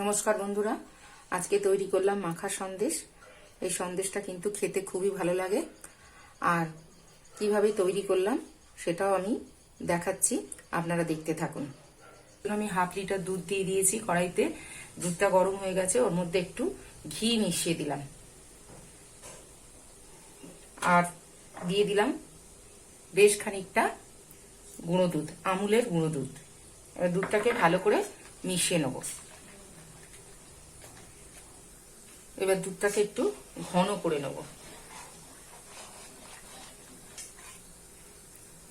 নমস্কার বন্ধুরা। আজকে তৈরি করলাম মাখা সন্দেশ। এই সন্দেশটা কিন্তু খেতে খুবই ভালো লাগে। আর কীভাবে তৈরি করলাম সেটাও আমি দেখাচ্ছি। আপনারা দেখতে থাকুন। আমি হাফ লিটার দুধ দিয়ে দিয়েছি কড়াইতে। দুধটা গরম হয়ে গেছে, ওর মধ্যে একটু ঘি মিশিয়ে দিলাম। আর দিয়ে দিলাম বেশ খানিকটা গুঁড়ো দুধ, আমুলের গুঁড়ো দুধ। দুধটাকে ভালো করে মিশিয়ে নেব। এবার দুধটাকে একটু ঘন করে নেব।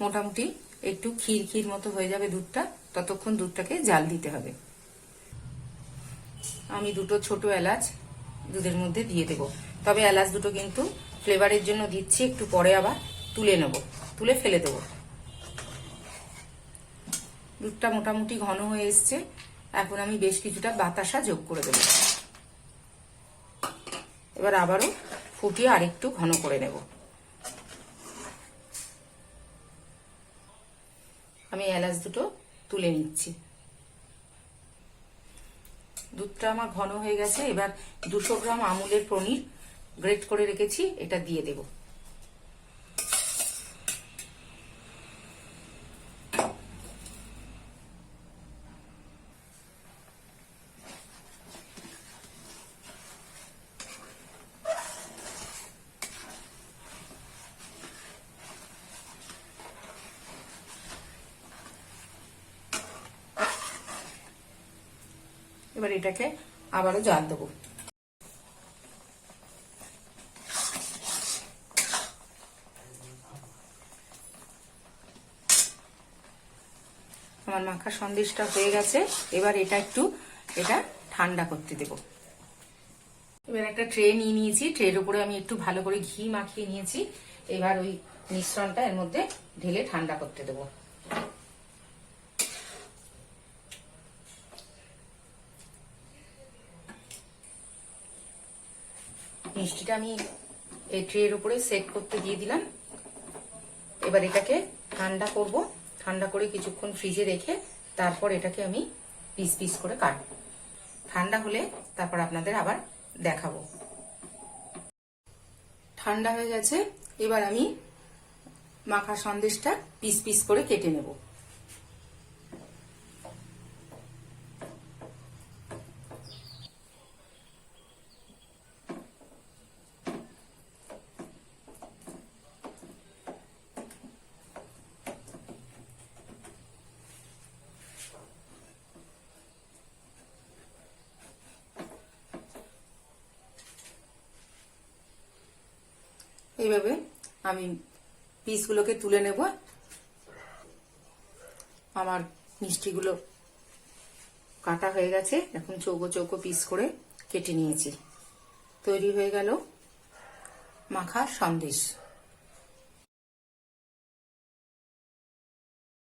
মোটামুটি একটু ক্ষীর ক্ষীর মতো হয়ে যাবে দুধটা, ততক্ষণ দুধটাকে জাল দিতে হবে। আমি দুটো ছোট এলাচ দুধের মধ্যে দিয়ে দেব। তবে এলাচ দুটো কিন্তু ফ্লেভারের জন্য দিচ্ছি, একটু পরে আবার তুলে নেব, তুলে ফেলে দেব। দুধটা মোটামুটি ঘন হয়ে এসছে, এখন আমি বেশ কিছুটা বাতাসা যোগ করে দেবো। এবার আবারও ফুটিয়ে আরেকটু ঘন করে নেব। আমি এলাচ দুটো তুলে নিচ্ছি। দুধটা আমার ঘন হয়ে গেছে, এবার দুশো গ্রাম আমুলের পনির গ্রেট করে রেখেছি, এটা দিয়ে দেবো। এবার এটাকে আবারও জাল দেবো। আমার মাখা সন্দেশটা হয়ে গেছে, এবার এটা একটু এটা ঠান্ডা করতে দেব। এবার একটা ট্রে নিয়ে নিয়েছি, ট্রের উপরে আমি একটু ভালো করে ঘি মাখিয়ে নিয়েছি, এবার ওই মিশ্রণটা এর মধ্যে ঢেলে ঠান্ডা করতে দেবো। মিষ্টিটা আমি এই ট্রের উপরে সেট করতে দিয়ে দিলাম। এবার এটাকে ঠান্ডা করব। ঠান্ডা করে কিছুক্ষণ ফ্রিজে রেখে তারপর এটাকে আমি পিস পিস করে কাটব। ঠান্ডা হলে তারপর আপনাদের আবার দেখাবো। ঠান্ডা হয়ে গেছে। এবার আমি মাখা সন্দেশটা পিস পিস করে কেটে নেব। এইভাবে আমি পিসগুলোকে তুলে নেব, আমার মিষ্টিগুলো কাটা হয়ে গেছে। এখন চৌকো চৌকো পিস করে কেটে নিয়েছি। তৈরি হয়ে গেল মাখা সন্দেশ।